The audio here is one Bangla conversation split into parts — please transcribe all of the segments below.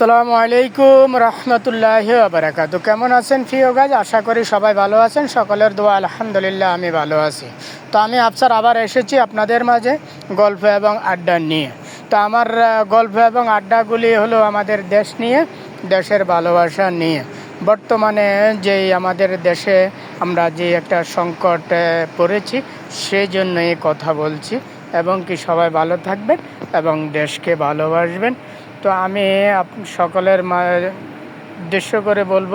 সালামু আলাইকুম রহমতুল্লাহ বারাকাত। কেমন আছেন প্রিয় গাছ আশা করি সবাই ভালো আছেন। সকলের দোয়া, আলহামদুলিল্লাহ, আমি ভালো আছি। তো আমি আফসার আবার এসেছি আপনাদের মাঝে গল্প এবং আড্ডা নিয়ে। তো আমার গল্প এবং আড্ডাগুলি হলো আমাদের দেশ নিয়ে, দেশের ভালোবাসা নিয়ে। বর্তমানে যেই আমাদের দেশে আমরা যে একটা সংকটে পড়েছি, সেই জন্যই কথা বলছি। এবং কি সবাই ভালো থাকবেন এবং দেশকে ভালোবাসবেন। তো আমি সকলের উদ্দেশ্য করে বলব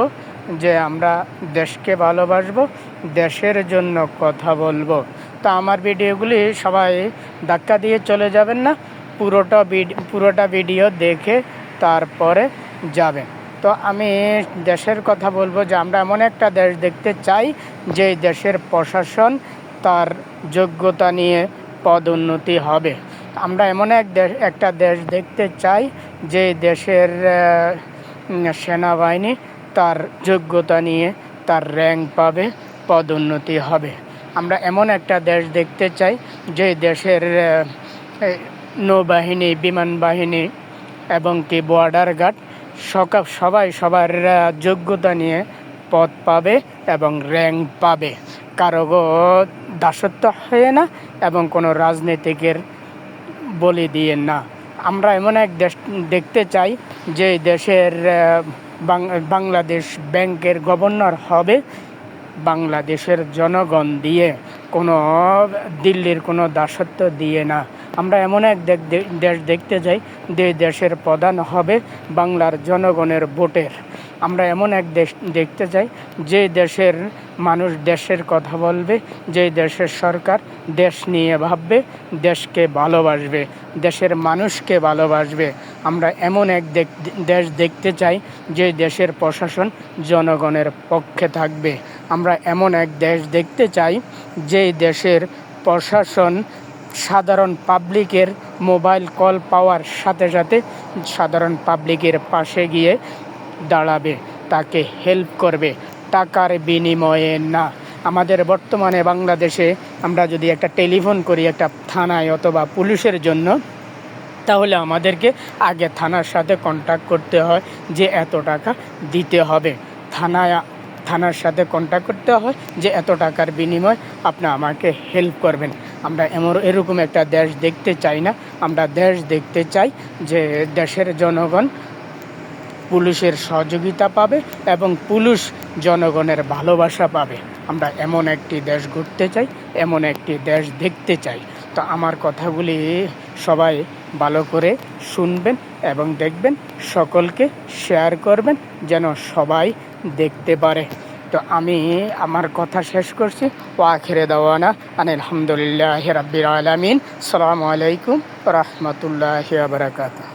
যে আমরা দেশকে ভালোবাসবো, দেশের জন্য কথা বলব। তো আমার ভিডিওগুলি সবাই ধাক্কা দিয়ে চলে যাবেন না, পুরোটা পুরোটা ভিডিও দেখে তারপরে যাবেন। তো আমি দেশের কথা বলব যে আমরা এমন একটা দেশ দেখতে চাই যে দেশের প্রশাসন তার যোগ্যতা নিয়ে পদোন্নতি হবে। আমরা এমন এক দেশ একটা দেশ দেখতে চাই যে দেশের সেনাবাহিনী তার যোগ্যতা নিয়ে তার র্যাঙ্ক পাবে, পদোন্নতি হবে। আমরা এমন একটা দেশ দেখতে চাই যে দেশের নৌবাহিনী, বিমান বাহিনী এবং কি বর্ডার গার্ড সকা সবাই সবার যোগ্যতা নিয়ে পদ পাবে এবং র্যাঙ্ক পাবে। কারও দাসত্ব হয়ে না এবং কোনো রাজনীতিকের বলি দিয়ে না। আমরা এমন এক দেশ দেখতে চাই যে দেশের বাংলাদেশ ব্যাংকের গভর্নর হবে বাংলাদেশের জনগণ দিয়ে। কোনো দিল্লির কোনো দাসত্ব দিয়ে না। আমরা এমন এক দেশ দেখতে চাই যে দেশের প্রধান হবে বাংলার জনগণের ভোটের। আমরা এমন এক দেশ দেখতে চাই, যে দেশের মানুষ দেশের কথা বলবে, যে দেশের সরকার দেশ নিয়ে ভাববে, দেশকে ভালোবাসবে, দেশের মানুষকে ভালোবাসবে। আমরা এমন এক দেশ দেখতে চাই, যে দেশের প্রশাসন জনগণের পক্ষে থাকবে। আমরা এমন এক দেশ দেখতে চাই, যে দেশের প্রশাসন সাধারণ পাবলিকের মোবাইল কল পাওয়ার সাথে সাথে সাধারণ পাবলিকের পাশে গিয়ে দাঁড়াবে, তাকে হেল্প করবে। টাকার বিনিময়ে না। আমাদের বর্তমানে বাংলাদেশে আমরা যদি একটা টেলিফোন করি, একটা থানায় অথবা পুলিশের জন্য, তাহলে আমাদেরকে আগে থানার সাথে কন্ট্যাক্ট করতে হয় যে এত টাকা দিতে হবে। থানায়, থানার সাথে কন্ট্যাক্ট করতে হয় যে এত টাকার বিনিময় আপনি আমাকে হেল্প করবেন। আমরা এমন এরকম একটা দেশ দেখতে চাই না। আমরা দেশ দেখতে চাই যে দেশের জনগণ পুলিশের সহযোগিতা পাবে এবং পুলিশ জনগণের ভালোবাসা পাবে। আমরা এমন একটি দেশ ঘুরতে চাই, এমন একটি দেশ দেখতে চাই। তো আমার কথাগুলি সবাই ভালো করে শুনবেন এবং দেখবেন, সকলকে শেয়ার করবেন যেন সবাই দেখতে পারে। তো আমি আমার কথা শেষ করছি। ও আখেরে দেওয়ানা আনিল আলহামদুলিল্লাহ রাব্বির আলামিন। সালামু আলাইকুম রহমতুল্লাহ বারাকাতুহ।